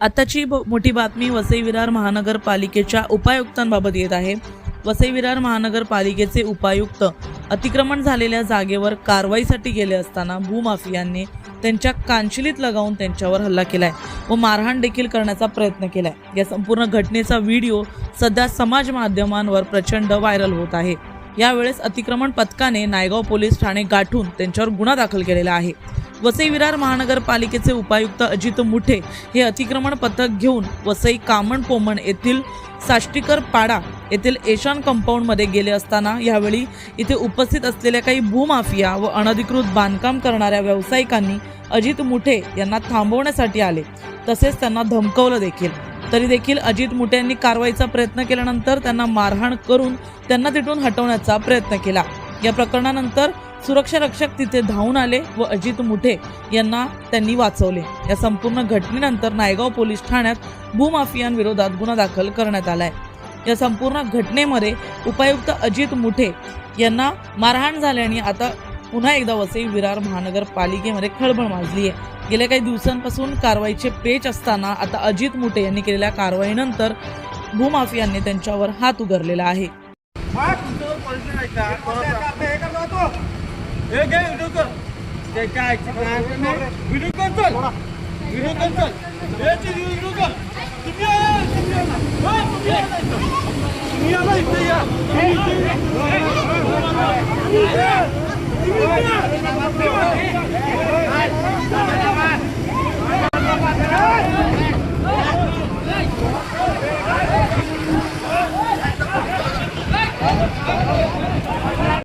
आताची मोठी बातमी वसई विरार महानगरपालिकेच्या उपायुक्तांबाबत येत आहे. वसई विरार महानगरपालिकेचे उपायुक्त अतिक्रमण झालेल्या जागेवर कारवाईसाठी गेले असताना भूमाफियांनी त्यांच्या कांचलीत लगावून त्यांच्यावर हल्ला केलाय व मारहाण देखील करण्याचा प्रयत्न केलाय. या संपूर्ण घटनेचा व्हिडिओ सध्या समाज माध्यमांवर प्रचंड व्हायरल होत आहे. यावेळेस अतिक्रमण पथकाने नायगाव पोलीस ठाणे गाठून त्यांच्यावर गुन्हा दाखल केलेला आहे. वसई विरार महानगरपालिकेचे उपायुक्त अजित मुठे हे अतिक्रमण पथक घेऊन वसई कामण पोमण येथील साष्टीकर पाडा येथील एशान कंपाऊंडमध्ये गेले असताना यावेळी इथे उपस्थित असलेल्या काही भूमाफिया व अनधिकृत बांधकाम करणाऱ्या व्यावसायिकांनी अजित मुठे यांना थांबवण्यासाठी आले. तसेच त्यांना धमकवलं देखील. तरी देखील अजित मुठे यांनी कारवाईचा प्रयत्न केल्यानंतर त्यांना मारहाण करून त्यांना तिथून हटवण्याचा प्रयत्न केला. या प्रकरणानंतर सुरक्षा रक्षक तिथे धावून आले व अजित मुठे यांना त्यांनी वाचवले. या संपूर्ण घटनेनंतर नायगाव पोलीस ठाण्यात भूमाफियांविरोधात गुन्हा दाखल करण्यात आलाय. या संपूर्ण घटनेमध्ये उपायुक्त अजित मुठे यांना मारहाण झाल्याने आता पुन्हा एकदा वसई विरार महानगरपालिकेमध्ये खळबळ माजली आहे गेल्या काही दिवसांपासून कारवाईचे पेच असताना आता अजित मुठे यांनी केलेल्या कारवाईनंतर भूमाफियांनी त्यांच्यावर हात उगारलेला आहे. Oke, duduk. Dekat, cepat. Duduk kontrol. Duduk kontrol. Ya, duduk kontrol. Kimia, kimia. Oh, kimia. Kimia lah itu ya. Kimia. Kimia. Kimia.